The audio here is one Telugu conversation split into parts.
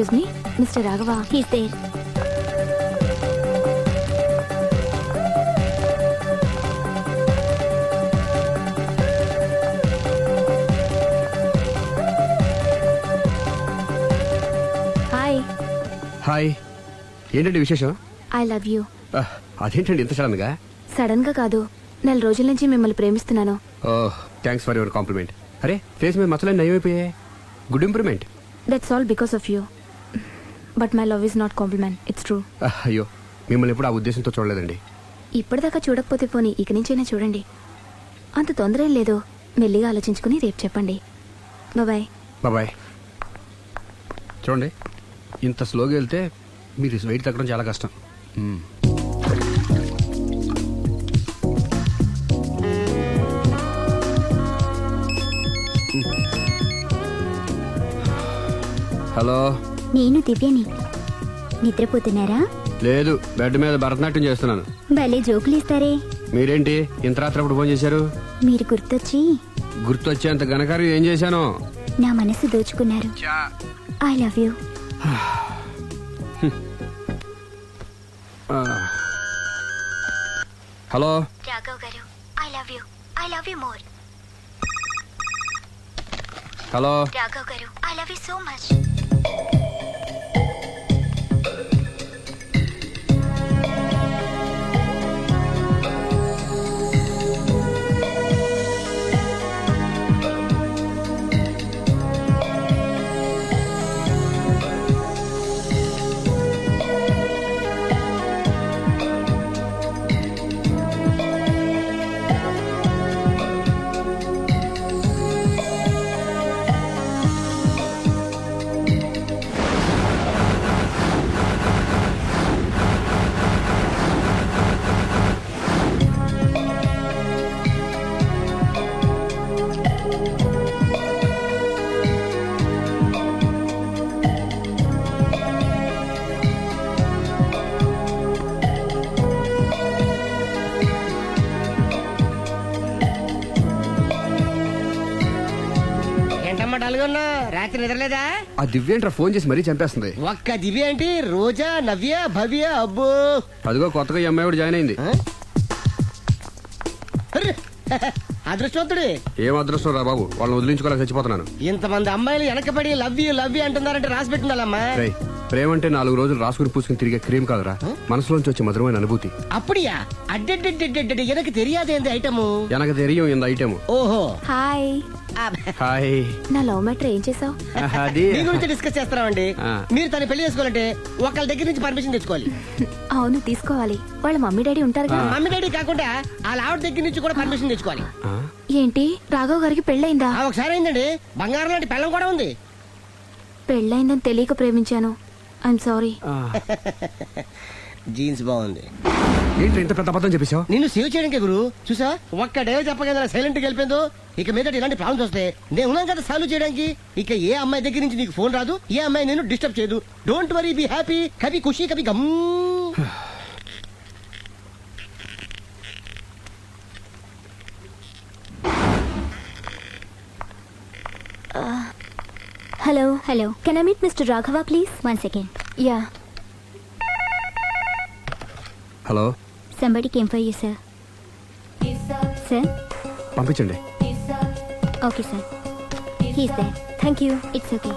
Excuse me mister Raghava. He's there hi hi ఏంటండి విశేషం? ఐ లవ్ యూ ఆ, అదేంటండి ఇంత సడన్గా? సడన్గా కాదు. నెల రోజుల నుంచి మిమ్మల్ని ప్రేమిస్తున్నాను. ఓ థ్యాంక్స్ ఫర్ యువర్ కాంప్లిమెంట్ అరే ఫేస్ మీద మచ్చలే నయమైపోయాయి. Good improvement that's all because of you but my love is not compliment it's true అయ్యో. మిమ్మల్ని ఎప్పుడు ఆ ఉద్దేశంతో చూడలేదండి. ఇప్పటిదాకా చూడకపోతే పోనీ ఇక నుంచైనా చూడండి. అంత తొందర ఏం లేదు. మెల్లిగా ఆలోచించుకుని రేపు చెప్పండి. బాయ్ బాబాయ్ చూడండి ఇంత స్లోగా వెళ్తే మీరు వెయిట్ తగ్గడం చాలా కష్టం. మ్మ్. హలో. నేను దివ్యని. నిద్రపోతున్నారా? లేదు బెడ్ మీద భరతనాట్యం చేస్తున్నాను. భలే జోకులు ఇస్తారే మీరేంటి ఇంత రాత్రప్పుడు ఫోన్ చేశారు? మీరు గుర్తొచ్చి. గుర్తొచ్చేంత ఘనకార్యం ఏం చేశాను? నా మనసు దోచుకున్నారు. I love you. Hello. Raghav garu I love you. I love you more. Hello. Raghav garu I love you so much. Thank you. డల్గొన్నా రాత్రి నిద్రలేదా ఆ దివ్యేంట్రా ఫోన్ చేసి మరీ చంపేస్తుంది ఒక్క దివ్య ఏంటి రోజా నవ్య భవ్య అబ్బో అదిగో కొత్తగా ఈ అమ్మాయి కూడా జాయిన్ అయింది ఆ? అర్రే! అదృష్టవంతుడి ఏం అదృష్టం రా బాబు వాళ్ళని వదిలించుకోలేక చచ్చిపోతున్నాను ఇంతమంది అమ్మాయిలు వెనకబడి లవ్ యూ లవ్ యూ అంటున్నారంటే రాసి పెట్టుండాలమ్మా రేయ్ ప్రేమ అంటే నాలుగు రోజులు రాసుకుని పూసుకుని తిరిగే క్రీమ్ కాదురా మనసులోంచి వచ్చే మధురమైన అనుభూతి அப்படியா அட்டெட்டெட்டெட்டெட்டெ எனக்கு தெரியாது இந்த ஐட்டமு వెనక తెరియం ఇంత ఐటెం ఓహో హాయ్ ఆ, హాయ్. నా లవ్ మ్యాటర్ ఏం చేసావు? అది. మీ గురించి డిస్కస్ చేస్తున్నామండి. ఆ. మీరు తన పెళ్ళి చేసుకోవాలంటే ఒకళ్ళ దగ్గర నుంచి పర్మిషన్ తెచ్చుకోవాలి. అవును తీసుకోవాలి. వాళ్ళ మమ్మీ డాడీ ఉంటారుగా మమ్మీ డాడీ కాకుండా వాళ్ళ ఆవిడ దగ్గర నుంచి కూడా పర్మిషన్ తెచ్చుకోవాలి. ఆ? ఏంటి? రాఘవ్ గారికి పెళ్ళైందా ఆ, ఒకసారి అయిందండి. బంగారం లాంటి పెళ్ళం కూడా ఉంది. పెళ్ళైందని తెలియక ప్రేమించాను. ఐఎమ్ సారీ ఆ. జీన్స్ బాగుంది. ఏంటి ఇంత పెద్ద అబద్ధం చెప్పేశావు? నిన్ను సేవ్ చేయడానికి గురు. చూసా? ఒక్క డే చెప్పగల సైలెంట్గా వెళ్ళిపోయిందో? ఇక మీద ఇలాంటి ప్రాబ్లమ్స్ వస్తే నేను ఉన్నాను కదా సాల్వ్ చేయడానికి. ఇక ఏ అమ్మాయి దగ్గర నుంచి నీకు ఫోన్ రాదు? ఏ అమ్మాయి నేను డిస్టర్బ్ చేయదు. Don't worry be happy Kabhi Khushi Kabhie Gham. Hello hello can I meet mister Raghava please one second ya hello. Somebody came for you sir sir పంపించండి. Okay sir he's thank you it's okay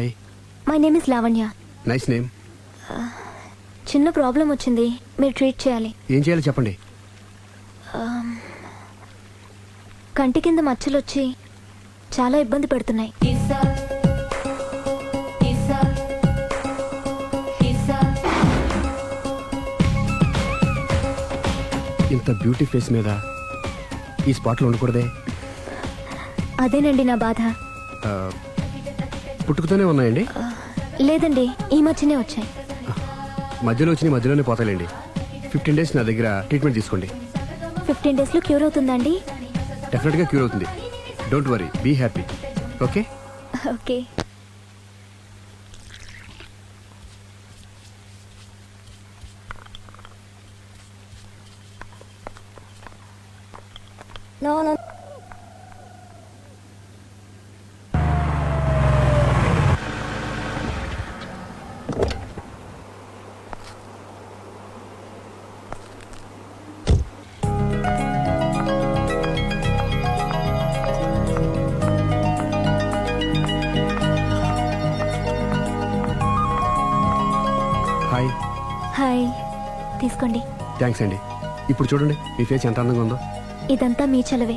hi my name is Lavanya nice name చిన్న ప్రాబ్లం వచ్చింది. మీరు ట్రీట్ చేయాలి. ఏం చేయాలో చెప్పండి. కంటి కింద మచ్చలు వచ్చి చాలా ఇబ్బంది పెడుతున్నాయి. ఇంత బ్యూటీ ఫేస్ మీద ఈ స్పాట్లో ఉండకూడదే? అదేనండి నా బాధ. ఆ, పుట్టుకతోనే ఉన్నాయండి? లేదండి ఈ మధ్యనే వచ్చాయి. మధ్యలో వచ్చి మధ్యలోనే పోతాయిలేండి. ఫిఫ్టీన్ డేస్ నా దగ్గర ట్రీట్మెంట్ తీసుకోండి. ఫిఫ్టీన్ డేస్లో క్యూర్ అవుతుందండి డెఫినెట్గా క్యూర్ అవుతుంది. Don't worry be happy. Okay? Okay. No, no. Hi. తీసుకోండి. థ్యాంక్స్ అండి. ఇప్పుడు చూడండి మీ ఫేస్ ఎంత అందంగా ఉందో. ఇదంతా మీ చలవే.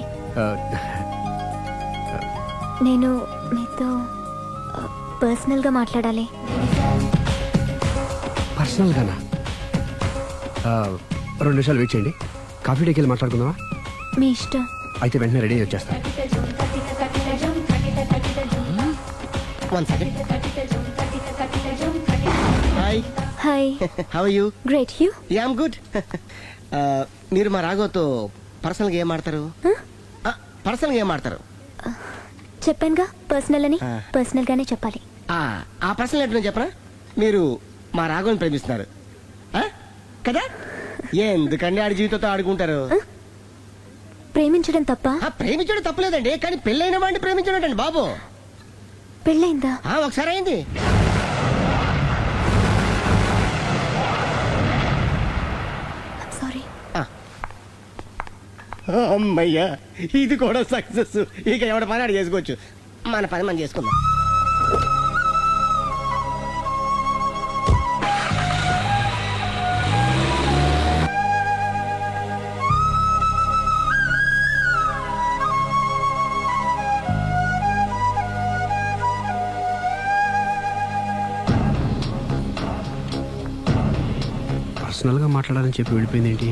నేను మీతో పర్సనల్గా మాట్లాడాలి. పర్సనల్గానా? రెండు నిమిషాలు వెయిట్ చేయండి. కాఫీ డేకి వెళ్ళి మాట్లాడుకుందామా? మీ ఇష్టం. అయితే వెంటనే రెడీ అయ్యి వచ్చేస్తాను. One second hi how you great you am good మీరు మా రాఘవతో పర్సనల్గా ఏం ఆడతారు పర్సనల్గా ఏం ఆడతారు చెప్పానుగా పర్సనల్ అని. పర్సనల్ గానే చెప్పాలి. ఆ, ఆ పర్సనల్ ఏంటో చెప్పరా మీరు మా రాఘవని ప్రేమిస్తున్నారు. ఆ? కదా? ఎందుకండి ఆడి జీవితంతో ఆడుకుంటారు? ప్రేమించడం తప్ప? ఆ, ప్రేమించడం తప్పలేదండి కానీ పెళ్ళైన వాడిని ప్రేమించడం అండి బాబు? పెళ్ళైందా? ఆ, ఒకసారి అయింది సారీ ఆ. అమ్మయ్యా ఇది కూడా సక్సెస్ ఇక ఎవడ పని ఆడు చేసుకోవచ్చు. మన పని మనం చేసుకుందాం. పర్సనల్గా మాట్లాడాలని చెప్పి వెళ్ళిపోయింది ఏంటి?